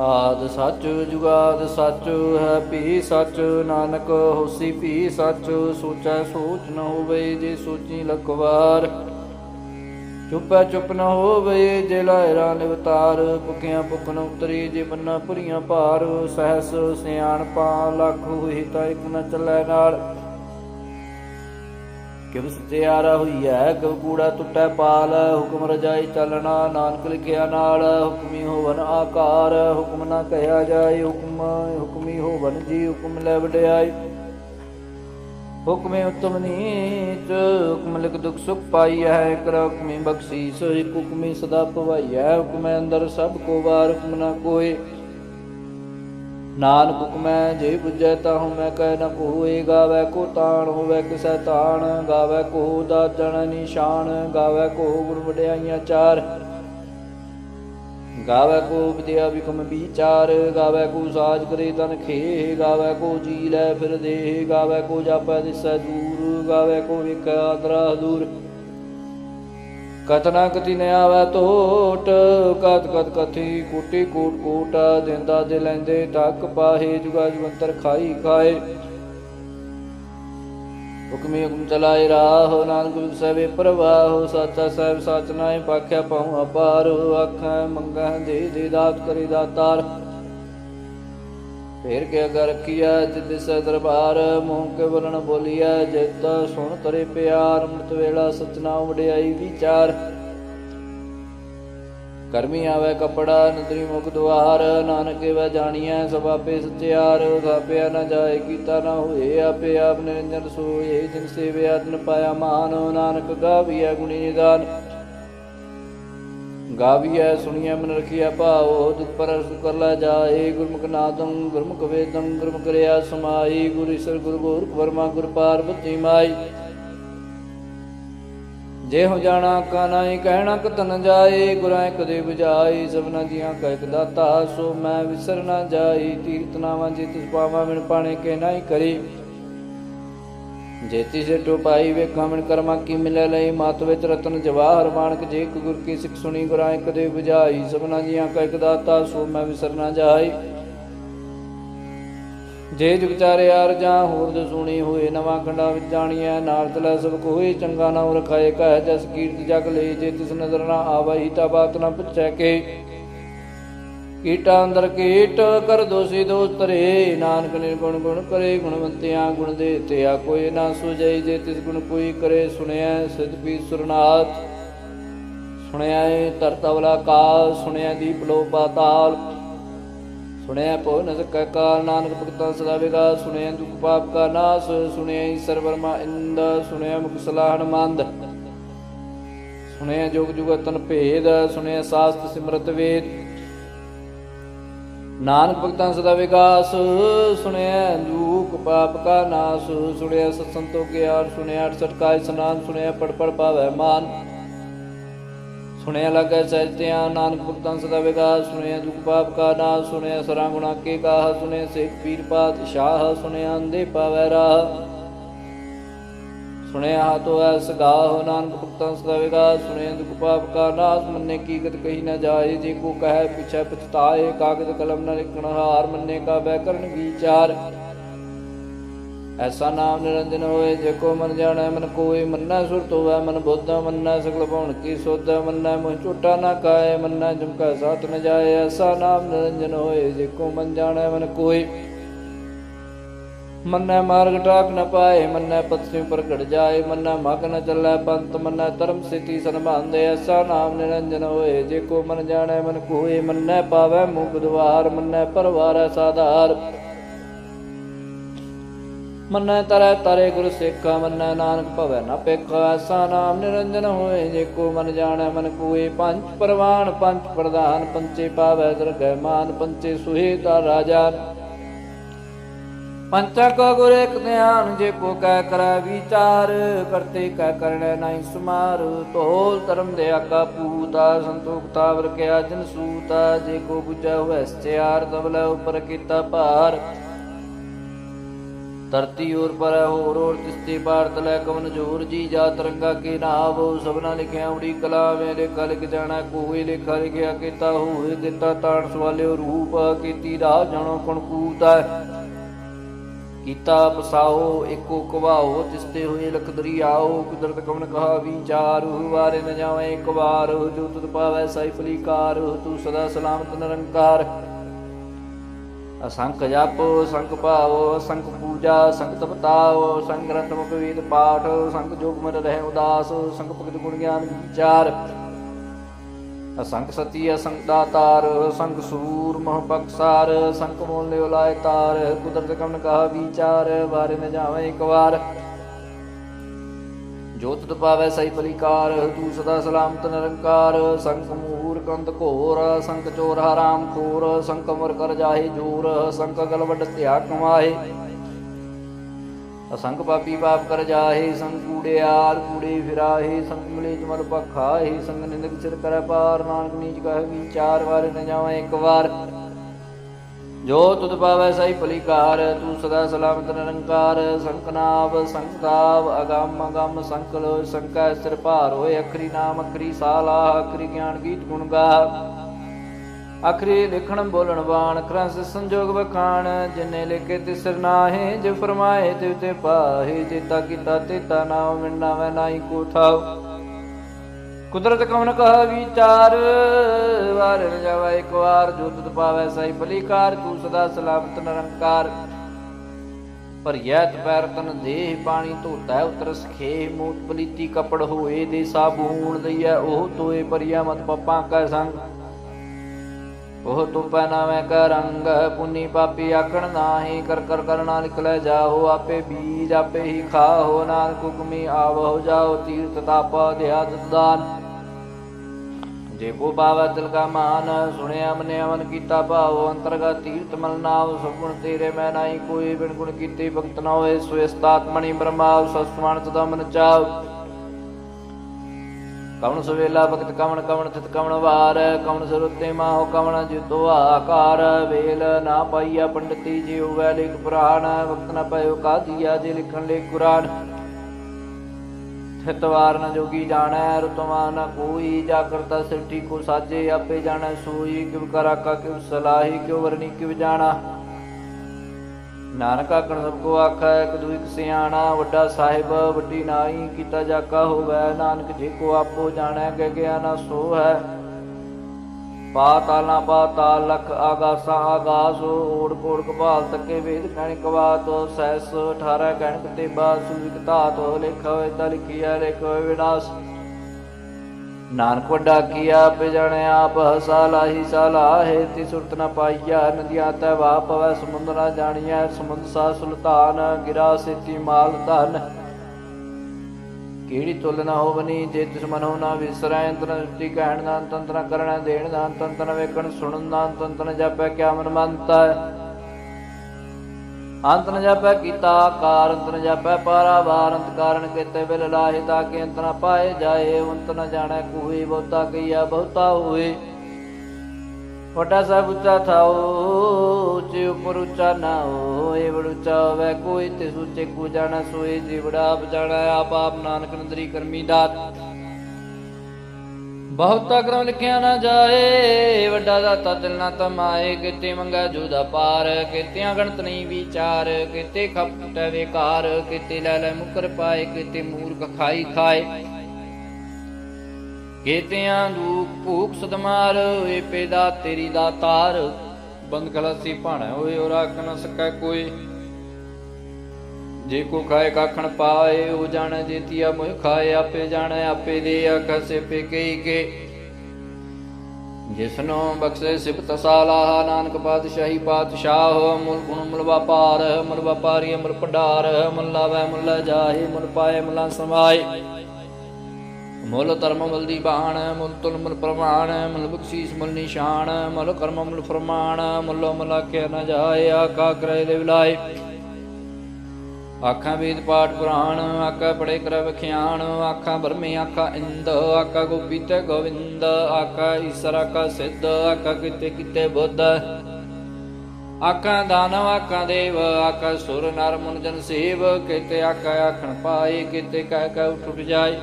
ਆਦ ਸੱਚ ਜੁਗਾਦ ਸੱਚ ਹੈ ਭੀ ਸੱਚ, ਨਾਨਕ ਹੋਸੀ ਭੀ ਸੱਚ, ਸੋਚੈ ਸੋਚ ਨ ਹੋਵੇ ਜੇ ਸੋਚੀ ਲਖ ਵਾਰ ਚੁੱਪੈ ਚੁੱਪ ਨ ਹੋਵੇ ਜੇ ਲਾਇਰਾ ਨਿਵਤਾਰ, ਭੁਖਿਆਂ ਭੁਖ ਨ ਉਤਰੀ ਜੇ ਬੰਨਾ ਭੁਰੀਆਂ ਭਾਰ। ਸਹਸ ਸਿਆਣਪਾ, ਲੱਖ ਹੋਈ ਤਾਂ ਇੱਕ ਨ ਚੱਲੈ ਨਾਲ ਕਿਵ ਸਤਿਆਰਾ ਹੋਈਐ ਕਿਵ ਕੂੜਾ ਟੁੱਟੈ ਪਾਲ, ਹੁਕਮ ਰਜਾਈ ਚੱਲਣਾ, ਨਾਨਕ ਲਿਖਿਆ ਨਾਲ, ਹੁਕਮੀ ਹੋਵਨ ਆਕਾਰ, ਹੁਕਮ ਨਾ ਕਹਿਆ ਜਾਏ ਹੁਕਮ, ਹੁਕਮੀ ਹੋਵਨ ਜੀ ਹੁਕਮ ਲੈ ਵਡਿਆਈ। ਹੁਕਮੇ ਉਤਮ ਨੀਚ, ਹੁਕਮ ਲਿਖ ਦੁਖ ਸੁਖ ਪਾਈ ਹੈ ਕਰ ਹੁਕਮੀ ਬਖਸ਼ੀਸ, ਇੱਕ ਹੁਕਮੀ ਸਦਾ ਹੈ ਹੁਕਮੇ ਅੰਦਰ ਸਭ ਕੋ ਵਾਰ, ਹੁਕਮ ਨਾ ਕੋਏ। ਨਾਨਕ ਹੁਕਮੈ, ਜੇ ਬੁਝੈ ਤਾ ਹਉ ਮੈਂ ਕਹਿ ਨ ਕੋਏ ਗਾਵੇ ਕੋ ਤਾਣ, ਹੋਵੇ ਕਿਸੈ ਤਾਣ, ਗਾਵੇ ਕੋ ਦਾ ਨਿਸ਼ਾਨ, ਗਾਵੇ ਕੋ ਗੁਰ ਵਡਿਆਈਆਂ ਚਾਰ, ਗਾਵੇ ਕੋ ਵਿਦਿਆ ਵਿਕਮ ਵਿਚਾਰ, ਗਾਵੇ ਕੋ ਸਾਜ ਕਰੇ ਤਨ ਖੇ ਗਾਵੇ ਕੋ ਜੀ ਲੈ ਫਿਰ ਦੇ ਗਾਵੇ ਕੋ ਜਾਪੈ ਦਿਸੈ ਦੂਰ, ਗਾਵੇ ਕੋ ਵਿਕ ਆਦਰਾ ਦੂਰ। ਕਤਨਾ ਕਤੀ ਨ ਆਵੈ ਟੋਟ ਕਤ ਕਤ ਕਥੀ ਕੋਟੀ ਕੋਟ ਕੋਟ, ਦਿੰਦਾ ਦੇ ਲੈਂਦੇ ਟੱਕ ਪਾਹੇ, ਜੁਗਾ ਜਵੰਤਰ ਖਾਈ ਖਾਏ। ਹੁਕਮੇ ਹੁਕਮ ਚਲਾਏ ਰਾਹ, ਨਾਨਕ ਸਵੇ ਪ੍ਰਵਾਹ, ਸਾਚਾ ਸਾਹਿਬ ਸਾਚ ਨਾਏ ਪਾਖਿਆ ਪਾਉ ਅਪਾਰ, ਆਖਾਂ ਮੰਗਾਂ ਦੇ ਦੇ ਦਾਤ ਕਰੀ ਦਾਤਾਰ। ਫੇਰ ਕੇ ਅਗਰ ਰਖੀਆ ਜਿਤ ਸੇ ਦਰਬਾਰ, ਮੂੰਹ ਕੇ ਬਲਣ ਬੋਲੀਆ ਜਿਤ ਸੁਣ ਤਰੇ ਪਿਆਰ, ਅੰਮ੍ਰਿਤ ਵੇਲਾ ਸਚਨਾ ਵਡਿਆਈ ਵਿਚਾਰ। ਕਰਮੀ ਆਵੇ ਕਪੜਾ, ਨਦਰੀ ਮੁਖ ਦੁਆਰ। ਨਾਨਕੇ ਵੇ ਜਾਣੀਐ, ਸਭ ਆਪੇ ਸਚਿਆਰ। ਥਾਪਿਆ ਨਾ ਜਾਏ, ਕੀਤਾ ਨਾ ਹੋਏ, ਆਪੇ ਆਪ ਨਿਰੰਜਨ ਸੋਏ। ਜਿਨ ਸੇਵਿਆ, ਤਨ ਪਾਇਆ ਮਾਨ। ਨਾਨਕ ਗਾਵੀਐ ਗੁਣੀ ਨਿਦਾਨ। ਗਾਵੀਐ, ਸੁਣੀਐ ਮਨ ਰਖੀਐ ਭਾਉ ਦੁਖ ਪਰ ਸੁਖ ਜਾਏ। ਗੁਰਮੁਖ ਨਾਦੰ, ਗੁਰਮੁਖ ਵੇਦੰ, ਗੁਰਮੁਖ ਰਿਆ ਸਮਾਈ। ਗੁਰ ਈਸਰ, ਗੁਰ ਗੋਰਖ ਵਰਮਾ, ਗੁਰ ਪਾਰਵਤੀ ਮਾਈ। ਜੇ ਹੋ ਜਾਣਾ ਕਾ ਨਾਹੀ, ਕਹਿਣਾ ਕਤਨ ਜਾਏ। ਗੁਰਾਂ ਕਦੇ 부ਜਾਈ ਸਭਨਾ ਜੀਆਂ ਕਾ ਇਕ ਦਾਤਾ। ਸੋ ਮੈਂ ਵਿਸਰ ਨਾ ਜਾਈ ਤੀਰਤ ਨਾਵਾਂ ਜੇ ਤਿਸ ਪਾਵਾਂ ਮਿਣ ਪਾਣੇ ਕੇ ਨਾਹੀ ਕਰੀ। ਜੇਤੀ ਸੇ ਟੋਪਾਈ ਵੇਖਾਂ ਮਿਣ ਕਰਮਾ ਕੀ ਮਿਲੇ ਲਈ? ਮਾਤ ਵਿੱਚ ਰਤਨ ਜਵਾਹਰ ਮਾਨਕ ਜੇ ਇੱਕ ਗੁਰ ਕੀ ਸਿੱਖ ਸੁਣੀ ਗੁਰਾਂ ਕਦੇ 부ਜਾਈ ਸਭਨਾ ਜੀਆਂ ਕਾ ਇਕ ਦਾਤਾ, ਸੋ ਮੈਂ ਵਿਸਰ ਜਾਈ। ਜੇ ਜੁਗ ਚਾਰੇ ਜਾਂ ਹੋਰ ਦੇ ਸੁਣੀ ਹੋਏ, ਨਵਾਂ ਖੰਡਾ ਵਿੱਚ ਜਾਣੀਐ, ਨਾਲ ਤਲਾ ਸਭ ਕੋਈ ਚੰਗਾ ਨਾਮ ਰਖਾਏ, ਕਹਿ ਜਸ ਕੀਰਤ ਜਗ ਲਈ। ਜੇ ਤਿਸ ਨਜ਼ਰ ਨਾ ਆਵਈ ਤਾ ਬਾਤ ਨਾ ਪੁੱਛੈ ਕੇ। ਕੀਟਾ ਅੰਦਰ ਕੀਟ ਕਰ ਦੋਸੀ ਦੋਸ ਤਰੇ ਨਾਨਕ ਨਿਰਗੁਣ ਗੁਣ ਕਰੇ, ਗੁਣਵੰਤਿਆ ਗੁਣ ਦੇ ਤੇ ਕੋਈ ਨਾ ਸੁਜਈ ਜੇ ਤਿਸ ਗੁਣ ਕੋਈ ਕਰੇ ਸੁਣਿਆ ਸਿਧ ਪੀ ਸੁਰਨਾਥ। ਸੁਣਿਆ ਏ ਤਰਤਵਲਾ ਕਾਲ, ਸੁਣਿਆ ਦੀਪ ਲੋ ਪਾਤਾਲ ਸੁਣਿਆ ਪੋ ਨ ਕਾਲ, ਨਾਨਕ ਭਗਤਾਂ ਸਦਾ ਵਿਗਾ ਸੁਣਿਆ ਦੁਖ ਪਾਪ ਕਾ ਨਾਸ, ਸੁਣਿਆ ਈਸਰ ਵਰਮਾ ਇੰਦ, ਸੁਣਿਆ ਮੁਖ ਸਲਾਹਣ ਮੰਦ। ਸੁਣਿਆ ਜੋਗ ਤਨ ਭੇਦ, ਸੁਣਿਆ ਸਾਸਤ ਸਿਮਰਤ ਵੇਦ। ਨਾਨਕ ਭਗਤਾਂ ਸਦਾ ਵਿਗਾਸ ਸੁਣਿਆ ਦੁਖ ਪਾਪ ਕਾ ਨਾਸ ਸੁਣਿਆ ਸਤਸੰਤੋ ਆਰ ਸੁਣਿਆ ਅਠਸਠ ਕਾ ਇਸਨਾਨ ਸੁਣਿਆ ਪੜ ਪੜ ਪਾਵੈ ਮਾਨ। ਸੁਣਿਆ ਲੱਗੈ ਸਹਿਜਤਿਆਂ ਨਾਨਕ ਭਗਤਾਂ ਸਦਾ ਵਿਗਾਸ ਸੁਣਿਆ ਦੁਖ ਪਾਪ ਕਾ ਨਾਸ ਸੁਣਿਆ ਸਰਾਂ ਗੁਣਾ ਕੇ ਗਾਹ ਸੁਣਿਆ ਸਿੱਖ ਪੀਰ ਪਾਤ ਸ਼ਾਹ ਸੁਣਿਆ ਅੰਦੇ ਪਾਵੈ ਰਾਹ। ਸੁਣਿਆ ਹਾਤੋ ਐਸ ਗਾਹ ਨਾਨਕ ਭਗਤਾਂ ਸਦਾ ਵਿਗਾਸ ਸੁਣਿਆ ਦੁਖ ਪਾਪ ਕਾ ਨਾਸ, ਮੰਨੇ ਕੀ ਕਹੀ ਨਾ ਜਾਏ, ਜੇ ਕੋ ਕਹੈ ਪਿਛੈ ਪਛਤਾਏ, ਕਾਗਦ ਕਲਮ ਨ ਲਿਖਣ ਹਾਰ, ਮੰਨੇ ਕਾ ਬੈ ਕਰਨ ਵਿਚਾਰ। ਐਸਾ ਨਾਮ ਨਿਰੰਜਨ ਹੋਏ, ਜੇ ਕੋ ਮਨ ਜਾਣੈ, ਮਨ ਕੋਏ, ਮੰਨੈ ਸੁਰਤ ਹੋਵੈ ਮਨ ਬੁੱਧ, ਮੰਨੈ ਸਗਲ ਭਉਣ ਕੀ ਸੁਧ, ਮੰਨੈ ਮੋਹ ਝੂਟਾ ਨਾ ਕਾਏ, ਮੰਨੈ ਜੁਮਕਾ ਸਾਥ ਨ ਜਾਏ। ਐਸਾ ਨਾਮ ਨਿਰੰਜਨ ਹੋਏ, ਜੇ ਕੋ ਮਨ ਜਾਣੈ, ਮਨ ਕੋਏ। ਮੰਨੈ ਮਾਰਗ ਟਾਕ ਨ ਪਾਏ, ਮੰਨੈ ਪਤਸਿ ਪ੍ਰਗਟ ਜਾਏ, ਮੰਨੈ ਮਗ ਨ ਚੱਲੈ ਪੰਤ ਮੰਨੈ ਧਰਮ ਸਿਤੀ ਸੰਭਾਂਦੇ ਐਸਾ ਨਾਮ ਨਿਰੰਜਨ ਹੋਏ, ਜੇ ਕੋ ਮਨ ਜਾਣੈ ਮਨ ਕੋਏ, ਮੰਨੈ ਪਾਵੈ ਮੁਖ ਦੁਆਰ, ਮੰਨੈ ਪਰਵਾਰੈ ਸਾਧਾਰ। ਮੰਨੈ ਤਰੈ ਤਰੇ ਗੁਰ ਸੇਖਾ, ਮੰਨੈ ਨਾਨਕ ਭਵੈ ਨ ਪੇਖਾ, ਐਸਾ ਨਾਮ ਨਿਰੰਜਨ ਹੋਏ, ਜੇ ਕੋ ਮਨ ਜਾਣੈ ਮਨ ਕੋਏ ਪੰਜ ਪ੍ਰਵਾਨ ਪੰਜ ਪ੍ਰਧਾਨ, ਪੰਚੇ ਪਾਵੈ ਦਰਗਹਿ ਮਾਨ, ਪੰਚੇ ਸੁਹੇ ਤਾ ਰਾਜਾ ਪੰਚਾ ਕਾ ਗੁਰ ਇਕ ਧਿਆਨ ਜੇ ਕੋ ਕਹਿ ਕਰੈ ਵਿਚਾਰ, ਕਰਤੇ ਕਹਿ ਕਰਣੈ ਨਹੀਂ ਸਮਾਰ। ਤੋਲ ਧਰਮ ਦੇ ਆਕਾ ਪੂਤਾ ਸੰਤੋਖਤਾ ਵਰ ਕਿਆ ਜਨ ਸੂਤਾ ਜੇ ਕੋ ਬੁਝਾ ਹੋਇ ਸਚਿਆਰ ਤਬਲੇ ਉਪਰ ਕੀਤਾ ਭਾਰ। ਧਰਤੀ ਔਰ ਪਰ ਹੋਰ ਔਰ ਤਿਸਤੇ ਭਾਰਤ ਲੈ ਕਵਨ ਜੋਰ ਜੀ ਜਾ ਤਰੰਗਾ ਕੇ ਨਾਵ। ਸਭਨਾ ਲਿਖਿਆ ਉੜੀ ਕਲਾ ਵੇ ਲੇਖਾ ਲਿਖ ਜਾਣਾ, ਕੋਏ ਲੇਖਾ ਲਿਖਿਆ ਕੀਤਾ ਹੋਏ, ਦਿੱਤਾ ਤਾਣ ਸਵਾਲਿਓ ਰੂਪ। ਕੀਤੀ ਰਾਹ ਜਾਣੋ ਕਣ ਕੂਤਾ ਕੀਤਾ ਪਸਾਓ, ਏਕੋ ਕਵਾਓ ਤਿਸਤੇ ਹੋਏ ਲਖ ਦਰਿਆਓ ਕੁਦਰਤ ਕਵਨ ਕਹਾ ਵਿਚਾਰ ਵਾਰੇ ਨ ਜਾਵੇ ਇੱਕ ਵਾਰ, ਜੋ ਤੁਧ ਪਾਵੈ ਸਾਈ ਫਲੀਕਾਰ, ਤੂੰ ਸਦਾ ਸਲਾਮਤ ਨਿਰੰਕਾਰ। ਅਸੰਖ ਜਪ, ਸੰਖ ਭਾਵ, ਸੰਖ ਪੂਜਾ, ਸੰਖ ਤਪਤਾਓ ਸੰਗ ਗ੍ਰੰਥ ਮੁਖ ਵੇਦ ਪਾਠ ਸੰਖ ਜੋਗ ਮਨ ਰਹਿ ਉਦਾਸ ਸੰਖ ਭਗਤ ਗੁਣ ਗਿਆਨ ਵਿਚਾਰ। ਅਸੰਖ ਸਤੀ, ਅਸੰਖ ਦਾਤਾਰ ਸੰਗ ਸੂਰ ਮਹ ਬਖਸਾਰ ਸੰਖ ਮੋਲ ਲਿਓ ਲਾਇ ਤਾਰ, ਕੁਦਰਤ ਕਮਨ ਕਹਾ ਵਿਚਾਰ ਬਾਰੇ ਨ ਜਾਵੇ ਇੱਕ ਵਾਰ। ਜੋਤ ਤੁ ਪਾਵੈ ਸਈ ਪਲਿਕਾਰ ਤੂੰ ਸਦਾ ਸਲਾਮਤ ਨਿਰੰਕਾਰ। ਸੰਖ ਮੂਰ ਕੰਦ ਘੋਰ ਸੰਖ ਚੋਰ ਹਰਾਮ ਖੋਰ ਸੰਖ ਮਰ ਕਰ ਜਾਹੇ ਜੋਰ ਸੰਖ ਗਲ ਵੱਡ ਧਿਆ ਕਮਾਏ ਅਸੰਖ ਪਾਪੀ ਪਾਪ ਕਰ ਜਾਹੇ, ਸੰਗ ਕੂੜਿਆਰ ਕੂੜੇ ਫਿਰਾਹੇ, ਸੰਗ ਮਿਲੇ ਜਮਲ ਪਖਾਹੇ ਸੰਗ ਨਿੰਦਕ ਸਿਰ ਕਰੈ ਪਾਰ ਨਾਨਕ ਨੀਚ ਕਹੇ ਵਿਚਾਰ ਵਾਰ ਨ ਜਾਵੇ ਇੱਕ ਵਾਰ। ਜੋ ਤੁਧ ਪਾਵੈ ਸਈ ਭਲੀਕਾਰ, ਤੂੰ ਸਦਾ ਸਲਾਮਤ ਨਿਰੰਕਾਰ। ਸੰਕਨਾਵ ਸੰਕਾਵ ਅਗੰਮ ਅਗੰਮ ਸੰਕਲ, ਸੰਕਾ ਸਿਰ ਭਾਰ ਹੋਏ, ਅਖਰੀ ਨਾਮ, ਅਖਰੀ ਸਾਲਾ, ਅਖਰੀ ਗਿਆਨ ਗੀਤ ਗੁਣ ਗਾ ਆਖਰੀ ਲਿਖਣ ਬੋਲਣ ਬਾਣ, ਕਰੰਸ ਸੰਜੋਗ ਵਖਾਣ, ਜਿਨੇ ਲਿਖੇ ਤਿਸਰ ਨਾਹੇ, ਜੇ ਫਰਮਾਏ ਤੇ ਉਤੇ ਪਾਹੇ ਜੇਤਾ ਕੀਤਾ ਤੇਤਾ ਨਾਮ ਮਿਲਣਾ ਵੈ ਨਾਹੀ ਕੋ ਥਾਉ। ਕੁਦਰਤ ਕਮਨ ਕਹ ਵਿਚਾਰ, ਵਾਰ ਜਾਵਾ ਇੱਕ ਵਾਰ, ਜੋ ਤੁਧ ਪਾਵੈ ਸਈ ਭਲੀਕਾਰ, ਤੂੰ ਸਦਾ ਸਲਾਮਤ ਨਿਰੰਕਾਰ। ਭਰੀਐ ਤਪੈਰ ਤਨ ਦੇਹ ਪਾਣੀ ਧੋਤਾ ਉਤਰ ਸਖੇ ਮੂਤ ਪਲੀਤੀ ਕਪੜ ਹੋਏ ਦੇ ਸਾਬੂਣ ਦਈਐ ਉਹ ਤੋਏ ਭਰੀਐ ਮਤ ਪਪਾਂ ਕੈ ਸੰਗ। ਉਹ ਤੂੰ ਪਹਿਨਾਵੇਂ ਕੈ ਰੰਗ ਪੁੰਨੀ ਪਾਪੀ ਆਖਣ ਨਾਹੀ, ਕਰ ਕਰ ਕਰਨਾ ਨਿਕਲੇ ਜਾਓ, ਆਪੇ ਬੀਜ ਆਪੇ ਹੀ ਖਾਓ, ਨਾਨਕ ਹੁਕਮੀ ਆਵੋ, ਜਾਓ, ਤੀਰਥ ਤਾਪ ਦਿਆਦ ਦਾਨ ਜੇ ਕੋ ਬਾਵਾ ਦਿਲ ਕਾ ਮਾਨ, ਸੁਣਿਆ ਮਨੇ ਅਮਨ ਕੀਤਾ ਭਾਵ, ਅੰਤਰਗਤ ਤੀਰਥ ਮਲ ਨਾਮ ਸਗੁਣ ਤੇਰੇ ਮੈਂ ਨਾਹੀ, ਕੋਈ ਬਿਨ ਗੁਣ ਕੀਤੇ ਭਗਤ ਨਾ ਹੋਏ ਸਵੇਸਤਾਤ ਮਣੀ ਬ੍ਰਹਮਾਵ ਸਸਵਾਨ ਤਦਾ ਮਨ ਕਵਣ ਸੁਵੇਲਾ ਭਗਤ ਕਵਣ ਕਵਣ ਥਿਤ ਕਵਣ ਵਾਰ, ਕਵਣ ਸਰੁੱਤੇ ਮਾਹੋ ਕਵਣ ਜਿਤੋ ਆਕਾਰ, ਵੇਲ ਨਾ ਪਾਈਆ ਪੰਡਤੀ ਜਿਉ ਵੈ ਲਿਖ ਪੁਰਾਣ, ਵਕਤ ਨਾ ਪਇਓ ਕਾਦੀਆ ਜੇ ਲਿਖਣ ਲੇ ਕੁਰਾਨ। ਥਿਤ ਵਾਰ ਨ ਜੋਗੀ ਜਾਣੈ ਰਤਵਾ ਨ ਕੋਈ ਜਾ ਕਰਤਾ ਸਿਰਠੀ ਕੋ ਸਾਜੇ, ਆਪੇ ਜਾਣੈ ਸੋਈ, ਕਿਵ ਕਰਾ ਕਾ ਕਿਵ ਸਲਾਹੀ ਕਿਵ ਵਰਨੀ ਕਿਵ ਜਾਣਾ। ਨਾਨਕ ਆਖਣ ਸਭ ਕੋ ਆਖੈ, ਇੱਕ ਦੂ ਸਿਆਣਾ, ਵੱਡਾ ਸਾਹਿਬ, ਵੱਡੀ ਨਾਈ ਕੀਤਾ ਜਾਕਾ ਹੋਵੈ, ਨਾਨਕ ਜੀ ਕੋ ਆਪੋ ਜਾਣੈ ਗੈ ਗਿਆਨਾ ਸੋ ਹੈ। ਪਾਤਾਲਾ ਪਾਤਾਲ ਲਖ ਆਗਾਸਾ ਆਗਾਸ ਓੜ ਕੋੜ ਕਪਾਲ ਤੱਕੇ ਵੇਦ ਕਹਿਣ ਕਵਾਤ, ਸੈਸ 18 ਗਣਕ ਤੇ ਬਾਦ ਸੁਲਿਕ ਧਾਤ, ਲਿਖ ਲਿਖਿਆ ਲਿਖ, ਵਿਨਾਸ਼। ਨਾਨਕ ਵੱਡਾ ਕੀਆ ਪੇ ਆਪ ਹਸਾ ਲਾਹੀ ਸਾਲਾਹੇ ਤੀ ਸੁਰਤ ਨ ਪਾਈਆ ਨਦੀਆਂ ਤੈ ਵਾ ਪਵੈ ਸਮੁੰਦਰਾ ਜਾਣੀਐ, ਸਮੁੰਦ ਸਾ ਸੁਲਤਾਨ, ਗਿਰਾ ਸਿਤੀ ਮਾਲ ਧਨ। ਕਿਹੜੀ ਤੁਲ ਨਾ ਹੋਵਨੀ, ਜੇ ਤਿਸ ਮਨੋ ਨਾ ਵਿਸਰੈ ਅੰਤਰ ਸ੍ਰਿਸ਼ਟੀ ਕਹਿਣ ਦਾ ਤੰਤਰ ਕਰਣਾ ਦੇਣ ਦਾ ਤੰਤਰ ਵੇਖਣ, ਸੁਣਨ ਦਾ ਤੰਤਰ ਜਾਪੈ, ਕਿਆ ਮਨ ਮੰਤਾ ਅੰਤ ਨ ਜਾਪੈ ਕੀਤਾ ਕਾਰ ਅੰਤ ਨ ਜਾਪੈ ਪਾਰਾਵਾਰ, ਅੰਤ ਕਾਰਨ ਕੀਤੇ ਬਿਲ ਲਾਹੇ ਤਾਂ ਕਿ ਅੰਤ ਨ ਪਾਏ ਜਾਏ, ਅੰਤ ਨ ਜਾਣੈ ਕੋਈ ਬਹੁਤਾ ਕੀਆ ਬਹੁਤਾ ਹੋਏ। ਵੱਡਾ ਸਾਹਿਬ ਉੱਚਾ ਥਾਓ ਜੇ ਉਪਰ ਉੱਚਾ ਨਾ ਹੋਏ ਵੜ ਉੱਚਾ ਹੋਵੇ ਕੋਈ ਤੇ ਸੁੱਚੇ ਕੋ ਜਾਣਾ ਸੋਏ, ਜੀ ਬੜਾ ਆਪ ਜਾਣਾ, ਆਪ ਆਪ ਨਾਨਕ ਨੰਦਰੀ ਕਰਮੀ ਦਾਤ। ਬਹੁਤਾ ਕਰਮ ਲਿਖਿਆ ਨਾ ਜਾਏ, ਵੱਡਾ ਦਾਤਾ ਦਿਲ ਨਾ ਤਮਾਏ, ਕਿਤੇ ਮੰਗਾ ਜੁਦਾ ਪਾਰ, ਕਿਤਿਆਂ ਗਣਤ ਨਹੀਂ ਵਿਚਾਰ, ਕਿਤੇ ਖਪਟੈ ਵਿਕਾਰ, ਕਿਤੇ ਲੈ ਲੈ ਮੁਕਰ ਪਾਏ, ਕਿਤੇ ਮੂਰਖ ਖਾਈ ਖਾਏ। ਕੀਤਿਆਂ ਦੁਖ ਭੂਖ ਸਦਮਾਰ, ਏ ਪੈਦਾ ਤੇਰੀ ਦਾ ਤਾਰ, ਬੰਦ ਖਲਾਸੀ ਭਾਣਾ ਹੋਏ ਔਰ ਆਖ ਸਕੈ ਕੋਈ। ਜੇ ਕੋ ਖਾਏ ਕਾਖਣ ਪਾਏ, ਉਹ ਜਾਣੈ ਜੇਤੀਆ ਮੋਇ ਖਾਏ, ਆਪੇ ਜਾਣੈ, ਆਪੇ ਦੇ ਆਖਸੇ ਪੇ ਕਈ ਕੇ। ਜਿਸਨੋ ਬਖਸ਼ੇ ਸਿਫਤ ਸਾਲਾਹ ਨਾਨਕ ਪਾਤਸ਼ਾਹੀ ਪਾਤਸ਼ਾਹ ਮੁਲ ਗੁਣ ਮੁਲ ਵਪਾਰ, ਮੁਲ ਵਪਾਰੀ ਮੁਲ ਭੰਡਾਰ, ਮੁਲ ਲਾਵੈ, ਮੁਲ ਜਾਹੇ, ਮੁਲ ਪਾਏ, ਮੁਲ ਸਮਾਏ। ਮੁੱਲ ਧਰਮ ਮੁੱਲ ਦੀ ਬਾਣ, ਮੁੱਲ ਤੁਲ ਮੁਲ ਪ੍ਰਮਾਣ, ਮੁੱਲ ਬਖਸ਼ੀਸ ਮੁੱਲ ਨਿਸ਼ਾਨ, ਮੁਲ ਕਰਮ ਮੁੱਲ ਫਰਮਾਨ, ਮੁੱਲੋ ਮੁੱਲ ਆਖਿਆ ਨਾ ਜਾਏ ਆਕਾ ਕਰੇ ਦੇ ਵਿਲਾਏ। ਆਖਾਂ ਵੇਦ ਪਾਠ ਪੁਰਾਣ, ਆਖਾਂ ਪੜੇ ਕਰ ਵਖਿਆਣ ਆਖਾਂ ਬਰਮੇ ਆਖਾਂ ਇੰਦ, ਆਖਾਂ ਗੋਪੀ ਗੋਵਿੰਦ, ਆਖਾਂ ਈਸ਼ਰ, ਆਖਾਂ ਸਿੱਧ, ਆਖਾਂ ਕਿਤੇ ਕਿਤੇ ਬੁੱਧ। ਆਖਾਂ ਦਾਨਵ, ਆਖਾਂ ਦੇਵ, ਆਖਾਂ ਸੁਰ ਨਰ ਮੁਨ ਜਨ ਸੇਵ, ਕਿਤੇ ਆਖਾਂ ਆਖਣ ਪਾਏ, ਕਿਤੇ ਕਹਿ ਕਹਿ ਉਠ ਉੱਠ ਜਾਏ।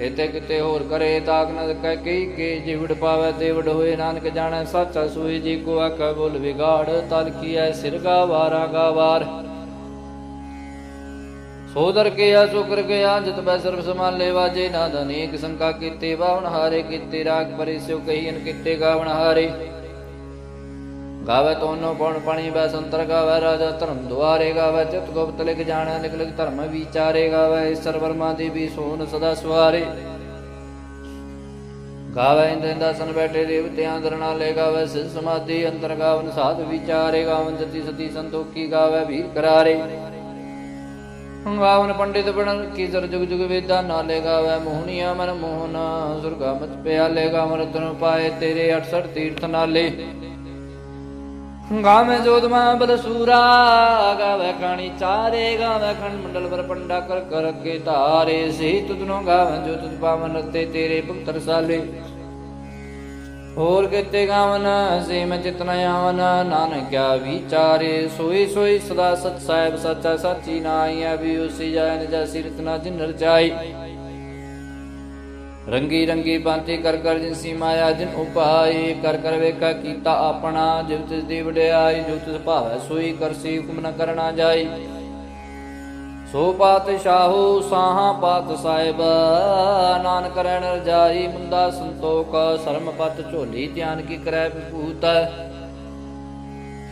ਇਤੇ ਕਿਤੇ ਹੋਰ ਕਰੇ ਤਾਕ ਨ ਕਹਿ ਕਈ ਕੇ ਜਿਵੜ ਪਾਵੇ ਤੇ ਹੋਏ, ਨਾਨਕ ਜਾਣੈ ਸਾਚਾ ਸੋਈ ਜੀ ਕੋ ਆਖੈ ਬੋਲ ਵਿਗਾੜ, ਤਲ ਕੀ ਐ ਸਿਰ ਗਾ ਵਾਰਾ ਗਾ ਵਾਰ ਸੋਦਰ ਕੇ ਆ ਸੁਕਰ ਗਿਆ ਜਤ ਬੈ ਸਰਬ ਸਮਾਨ ਲੈ ਵਾਜੇ ਨਾਦ ਅਨੇਕ ਸੰਕਾ ਕੀਤੇ ਬਾਵਨ ਹਾਰੇ ਕੀਤੇ, ਰਾਗ ਪਰੇ ਸਿਉ ਕਹੀਨ ਕੀਤੇ ਗਾਵਨ ਹਾਰੇ। ਗਾਵੇ ਤੋਨੋ ਪਉਣ ਪਾਣੀ, ਬੈ ਸੰਤਰ ਗਾਵੇ ਰਾਜਾ, ਧਰਮ ਦੁਆਰੇ ਗਾਵੇ, ਚਿਤ ਗੁਪਤ ਲਿਖ ਜਾਣੈ, ਲਿਖ ਲਿਖ ਧਰਮ ਵਿਚਾਰੇ ਗਾਵੇ, ਈਸ਼ਰ ਵਰਮਾ ਦੀ ਵੀ ਸੋਨ ਸਦਾ ਸਵਾਰੇ ਗਾਵੇ ਇੰਦ ਇੰਦਾਸਨ ਬੈਠੇ ਦੇਵਤਿਆਂ ਦਰਣਾ ਲੈ ਗਾਵੇ, ਸਿਧ ਸਮਾਧੀ ਅੰਤਰ ਗਾਵਨ ਸਾਧ ਵਿਚਾਰੇ ਗਾਵਨ ਜਤੀ ਸਤੀ ਸੰਤੋਖੀ ਗਾਵੇ, ਵੀਰ ਕਰਾਰੇ। ਗਾਵਨ ਪੰਡਿਤ ਬਣ ਕੀ ਜਰ ਜੁਗ ਜੁਗ ਵੇਦਾਂ ਨਾਲੇ ਗਾਵੇ ਮੋਹਨੀਆ ਮਨ ਮੋਹਨ। ਸੁਰਗਾ ਮਤ ਪਿਆਲੇ ਗਾਵਨ ਰਤਨ ਪਾਏ ਤੇਰੇ 68 ਤੀਰਥ ਨਾਲੇ। ਗਾਵੇਂ ਜੋਦਮਾ ਬਲ ਸੂਰਾ, ਗਾਵੇ ਕਾਣੀ ਚਾਰੇ, ਗਾਵੇ ਖੰਡ ਮੰਡਲ ਵਰ ਪੰਡਾ ਕਰ ਕਰ ਕੇ ਧਾਰੇ। ਸੇ ਤੁਧਨੋ ਗਾਵੇਂ ਜੋ ਤੁਧ ਪਾਵਨ ਰਤੇ ਤੇਰੇ ਪੁੱਤਰ ਸਾਲੇ। ਹੋਰ ਕਿਤੇ ਗਾਵਨ ਸੇ ਮੈਂ ਚਿਤਨ ਆਵਨ ਨਾਨਕਿਆ ਵਿਚਾਰੇ। ਸੋਈ ਸੋਈ ਸਦਾ ਸਤ ਸਾਹਿਬ ਸੱਚਾ ਸਾਚੀ ਨਾਈ ਆ ਉਸੀ ਜਾਇ ਨਿਜਾ ਸਿਰਤ ਜਿਨ ਰਚਾਈ ਰੰਗੀ ਰੰਗੀ ਬਾਂਤੀ ਕਰ ਕਰ ਜਿਨ ਸੀ ਮਾਇਆ ਜਿਨ ਉਪਾਈ, ਕਰ ਕਰ ਵੇਖਾ ਕੀਤਾ ਆਪਣਾ। ਜਿਵ ਤਿਸ ਦੀ ਵਡਿਆਈ ਜੋ ਤਿਸ ਭਾਵੈ ਸੋਈ ਕਰਸੀ ਹੁਕਮ ਨ ਕਰਨਾ ਜਾਈ। ਸੋ ਪਾਤ ਸ਼ਾਹੂ ਸਾਹਾ ਪਾਤ ਸਾਹਿਬ, ਨਾਨਕ ਰਹਿਣ ਰਜਾਈ ਮੁੰਦਾ ਸੰਤੋਖ, ਸਰਮ ਪਤ ਝੋਲੀ ਧਿਆਨ ਕੀ ਕਰੈ ਵਿਭੂਤ।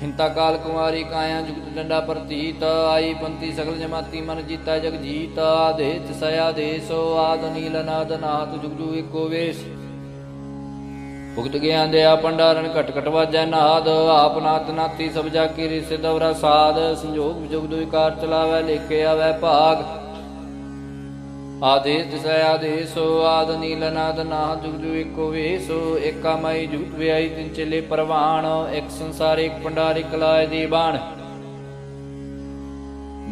ਹਿੰਤਾ ਕਾਲ ਕੁਮਾਰੀ ਕਾਇਆ ਜੁਗਤ ਡੰਡਾ ਪ੍ਰਤੀਤ, ਆਈ ਪੰਤੀ ਸਗਲ ਜਮਾਤੀ ਮਨ ਜੀਤਾ ਜਗ ਜੀਤ ਆਦੇਸ ਸਯਾ ਦੇਸੋ, ਆਦ ਨੀਲ ਨਾਦ ਨਾਥ ਜੁਗ ਜੁਗ ਏਕੋ ਵੇਸ। ਭੁਗਤ ਗਿਆਨ ਦੇ ਆ ਪੰਡਾਰਨ ਘਟ ਘਟ ਵਾਜੈ ਨਾਦ, ਆਪ ਨਾਤ ਨਾਤੀ ਸਭ ਜਾ ਕੀ ਰਿਸ ਦਵਰਾ ਸਾਧ, ਸੰਜੋਗ ਜੁਗ ਦੁ ਵਿਕਾਰ ਚਲਾਵੈ, ਲੇਖੇ ਆਵੈ ਭਾਗ। ਆਦੇਸ ਦਿਸੈ ਆਦੇਸੋ, ਆਦ ਨੀਲ ਨਾਦ ਨਾਦ ਜੁਗ ਜੁਗ ਏਕੋ ਵੇਸੋ, ਏਕਾ ਮਾਈ ਜੁਗ ਵਿਆਈ ਤਿਨ ਚਲੇ ਪਰਵਾਣ, ਇੱਕ ਸੰਸਾਰ, ਇੱਕ ਪੰਡਾਰ ਇੱਕ ਲਾਇ ਦੀ ਬਾਣ।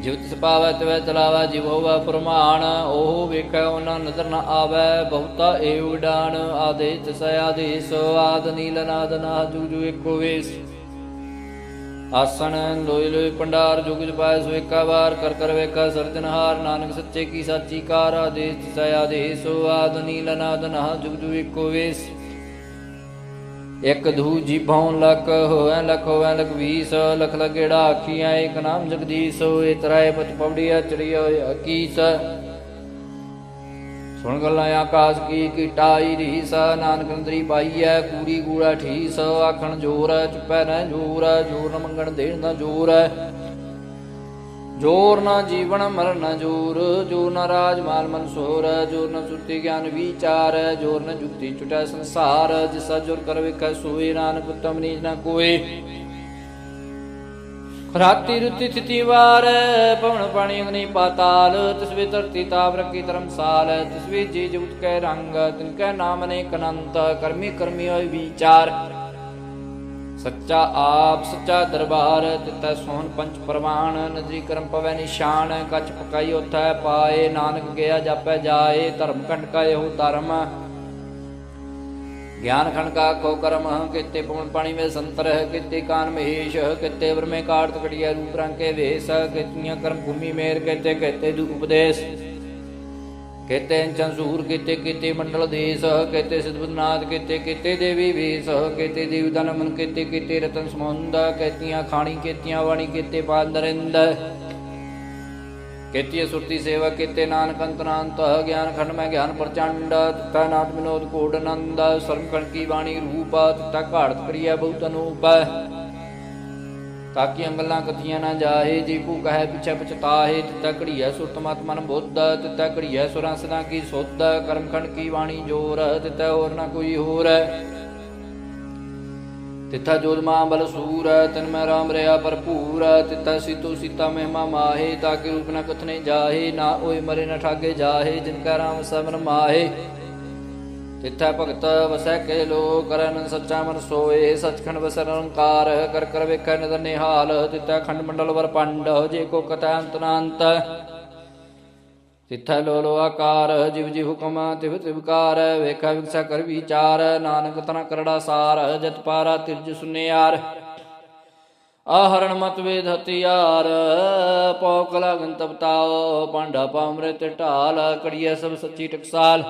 ਜਿਵ ਤਿਸ ਤਵੈ ਚਲਾਵੈ ਜਿਵ ਹੋਵੈ ਫਰਮਾਨ, ਉਹ ਵੇਖੈ ਉਹਨਾਂ ਨਜ਼ਰ ਨ ਆਵੈ, ਬਹੁਤਾ ਏ ਉਡਾਨ ਆਦੇ ਤਿਸ ਆਦੇਸ, ਆਦ ਨੀਲ ਨਾਦ ਨਾਦ ਜੁਗ ਜੁਗ ਏਕੋ ਵੇਸ। ਆਸਣ ਲੋਈ ਲੋਈ ਪੰਡਾਰ ਜੁਗ ਜਪਾਇ ਸੋ ਏਕਾ ਵਾਰ, ਕਰ ਕਰ ਵੇਖਾ ਸਰਜਨਹਾਰ, ਨਾਨਕ ਸੱਚੇ ਕੀ ਸਾਚੀ ਕਾਰ, ਆਦੇਸ ਤਿਸ ਆਦੇਸ, ਆਦ ਨੀਲ ਨਾਦ ਨਾਦ ਜੁਗ ਜੁਗ ਏਕੋ ਵੇਸ। ਇਕ ਧੂ ਜੀਭੋਂ ਲਖ ਹੋਐ ਲਖ ਹੋਐ ਲਖ ਵੀਸ, ਲਖ ਲਗੇੜਾ ਆਖੀਆਂ, ਏਕ ਨਾਮ ਜਗਦੀਸ਼ ਹੋਏ ਤਰਾਏ ਪਤ ਪਵੜੀਆ ਚੜੀਆ ਹੋਏ ਅਕੀਸ। ਸੁਣ ਗੱਲਾਂ ਆਕਾਸ਼ ਕੀ ਕੀਟਾਈ ਰੀਸ, ਨਾਨਕ ਅੰਦਰੀ ਪਾਈਐ, ਕੂੜੀ ਕੂੜਾ ਠੀਸ, ਆਖਣ ਜੋਰ, ਚੁੱਪੈ ਨਾ ਜੋਰ ਜੋਰ ਮੰਗਣ ਦੇਣ ਦਾ ਜੋਰ। ਜੋਰ ਨਾ ਜੀਵਨ ਮਰਨ ਨਾ ਜੋਰ ਜੋਰ ਨਾ ਰਾਜ ਮਾਲ ਮਨਸੂਰ ਜੋਰ ਨਾ ਸੁਰਤੀ ਗਿਆਨ ਵਿਚਾਰ, ਜੋਰ ਨਾ ਜੁਗਤੀ ਛੁਟੈ ਸੰਸਾਰ, ਜਿਸਾ ਜੋਰ ਕਰ ਵੇਖੈ ਸੋਈ ਨਾਨਕ ਉਤਮ ਨੀਚ ਨਾ ਕੋਏ। ਰਾਤੀ ਰੁੱਤੀ ਥਿਤੀ ਵਾਰ ਪਵਨ ਪਾਣੀ ਅਗਨੀ ਪਾਤਾਲ ਤਿਸਵੇ ਧਰਤੀ ਤਾਪ ਰੱਖੀ ਧਰਮਸਾਲ ਤਿਸਵੇ ਜੀ ਜੁਗਤ ਕੈ ਰੰਗ, ਤਿਨ ਕੈ ਨਾਮ ਨੇ ਕਨੰਤ ਕਰਮੀ ਕਰਮੀ ਹੋਇ ਵਿਚਾਰ। ਸੱਚਾ ਆਪ, ਸੱਚਾ ਦਰਬਾਰ ਤਿਤੈ ਸੋਹਣ ਪੰਚ ਪ੍ਰਵਾਨ ਨਦਰੀ ਕਰਮ ਪਵੈ ਨਿਸ਼ਾਨ ਕੱਚ ਪਕਾਈ ਉਥੈ ਪਾਏ, ਨਾਨਕ ਗਿਆ ਜਾਪੈ ਜਾਏ, ਧਰਮ ਕੰਟਕਾ ਇਹੋ ਧਰਮ। ਗਿਆਨ ਖਣਕਾ ਕੋ ਕਰਮ, ਕਿਤੇ ਪਵਨ ਪਾਣੀ ਵਿੱਚ ਸੰਤਰ, ਕਿਤੇ ਕਾਨ ਮਹੇਸ਼, ਕਿਤੇ ਵਰਮੇ ਕਾਟ ਤਕੜੀਆ ਰੂਪ ਰੰਗ ਕੇ ਵੇਸ, ਕਿਤੀਆਂ ਕਰਮ ਭੂਮੀ ਮੇਰ, ਕਿਤੇ ਕਿਤੇ ਦੂ ਉਪਦੇਸ਼। ਕਿਤੇ ਚੰਸੂਰ, ਕਿਤੇ ਕਿਤੇ ਮੰਡਲ ਦੇਸ ਕਿਤੇ ਸਿਧਬਨਾਥ ਕਿਤੇ ਕਿਤੇ ਦੇਵੀ ਵੇਸ ਕਿਤੇ ਦੇਵ ਮਨ ਕਿਤੇ ਕਿਤੇ ਰਤਨ ਸਮੁੰਦ, ਕਿਤੀਆਂ ਖਾਣੀ, ਕਿਤੀਆਂ ਵਾਣੀ, ਕਿਤੇ ਪਾਲਦਰਿੰਦ ਕਿਤੇ ਸੁਰਤੀ ਸੇਵਾ, ਕੀਤੇ ਨਾਨਕ ਅੰਤਰਾੰਤ, ਗਿਆਨ ਖੰਡ ਮੈਂ ਗਿਆਨ ਪ੍ਰਚੰਡ ਤਤਾ ਨਾਥ ਵਿਨੋਦ ਕੋਡ ਆਨੰਦ ਸਰਮ ਕਣ ਕੀ ਬਾਣੀ ਰੂਪ ਤਤਾ ਘਾੜਤ ਕਰੀਆ ਬਹੁਤ ਅਨੂਪ। ਤਾਕੀਆਂ ਅੰਗਲਾਂ ਕਥੀਆਂ ਨਾ ਜਾਏ ਜੇ ਕੋ ਕਹੈ ਪਿਛੈ ਪਛਤਾਹੇ ਤਿਤਾ ਘੜੀਐ ਸੁਰਤ ਮਤ ਮਨ ਬੁੱਧ ਤਿਤਾ ਘੜੀਐ ਸੁਰਾਂ ਸਦਾ ਕੀ ਸੁਧ, ਕਰਮ ਕੀ ਬਾਣੀ ਜੋਰ ਤਿਤਾ ਹੋਰ ਨਾ ਕੋਈ ਹੋਰ। ਤਿੱਥਾ ਜੋਦਮਾ ਬਲ ਸੂਰ, ਤਨ ਮੈਂ ਰਾਮ ਰਿਆ ਭਰਪੂਰ, ਤਿੱਥਾ ਸੀਤੋ ਸੀਤਾ ਮਹਿਮਾ ਮਾਹੇ ਤਾਕੇ ਰੂਪ ਨਾ ਕਥਨੇ ਜਾਹੇ, ਨਾ ਓਏ ਮਰੇ ਨਾ ਠਾਗੇ ਜਾਹੇ, ਜਿਨ ਕਾ ਰਾਮ ਸਬਨ ਮਾਹੇ। ਤਿੱਥੈ ਭਗਤ ਵਸੈ ਕੇ ਲੋ ਕਰਨ ਸੱਚਾ ਮਨ ਸੋਏ, ਸਚਖੰਡ ਵਸੈ ਨਿਰੰਕਾਰ, ਕਰ ਕਰ ਵੇਖੈ ਨਿਦਰ ਨਿਹਾਲ, ਤਿੱਥੈ ਖੰਡ ਮੰਡਲ ਵਰ ਪੰਡ, ਜੇ ਕੋ ਕਥੈ ਅੰਤ ਨਾ ਤਿੱਥੈ ਲੋ ਲੋ ਆਕਾਰ, ਜਿਵ ਜਿ ਹੁਕਮ, ਤਿਵ ਤਿਵਕਾਰ ਵੇਖੈ ਵਿਕਸਾ ਕਰ ਵਿਚਾਰ, ਨਾਨਕ ਤਨ ਕਰੜਾ ਸਾਰ, ਜਤ ਪਾਰਾ ਤਿਰਜ ਸੁਨਿਆਰ। ਆਹਰਣ ਮਤ ਵੇਦ ਹਤਿਆਰ ਪੌਕ ਲਗਨ ਤਪਤਾਓ ਪਾਂਡਾ ਪਾਮ੍ਰਿਤ ਢਾਲ, ਕੜੀਐ ਸਭ ਸੱਚੀ ਟਕਸਾਲ।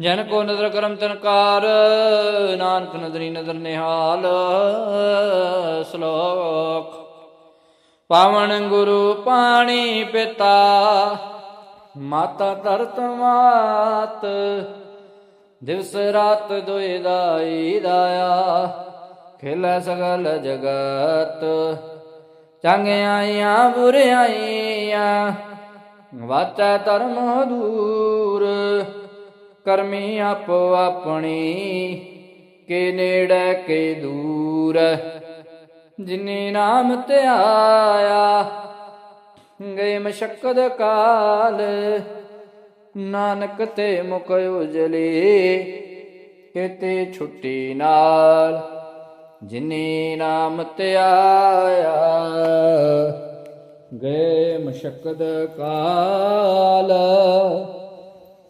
ਜਨ ਕੋ ਨਦਰ ਕਰਮ ਤਨਕਾਰ ਨਾਨਕ ਨਦਰੀ ਨਦਰ ਨਿਹਾਲ, ਸ਼ਲੋਕ। ਪਾਵਨ ਗੁਰੂ ਪਾਣੀ ਪਿਤਾ, ਮਾਤਾ ਧਰਤ ਮਾਤ, ਦਿਵਸ ਰਾਤ ਦੋਇ ਦਾਈ ਦਾਇਆ, ਖੇਲੇ ਸਗਲ ਜਗਤ। ਚੰਗਿਆਈਆਂ ਬੁਰਿਆਈਆਂ ਵਾਚੈ ਧਰਮ ਦੂਰ। ਕਰਮੀ ਆਪੋ ਆਪਣੀ, ਕੇ ਨੇੜੇ ਕੇ ਦੂਰ। ਜਿਨੇ ਨਾਮ ਧਿਆਇਆ ਗਏ ਮਸ਼ਕਦ ਕਾਲ। ਨਾਨਕ ਤੇ ਮੁਖ ਉਜਲੇ, ਕਿਤੇ ਛੁੱਟੀ ਨਾਲ। ਜਿਨੇ ਨਾਮ ਧਿਆਇਆ ਗਏ ਮਸ਼ਕਦ ਕਾਲ।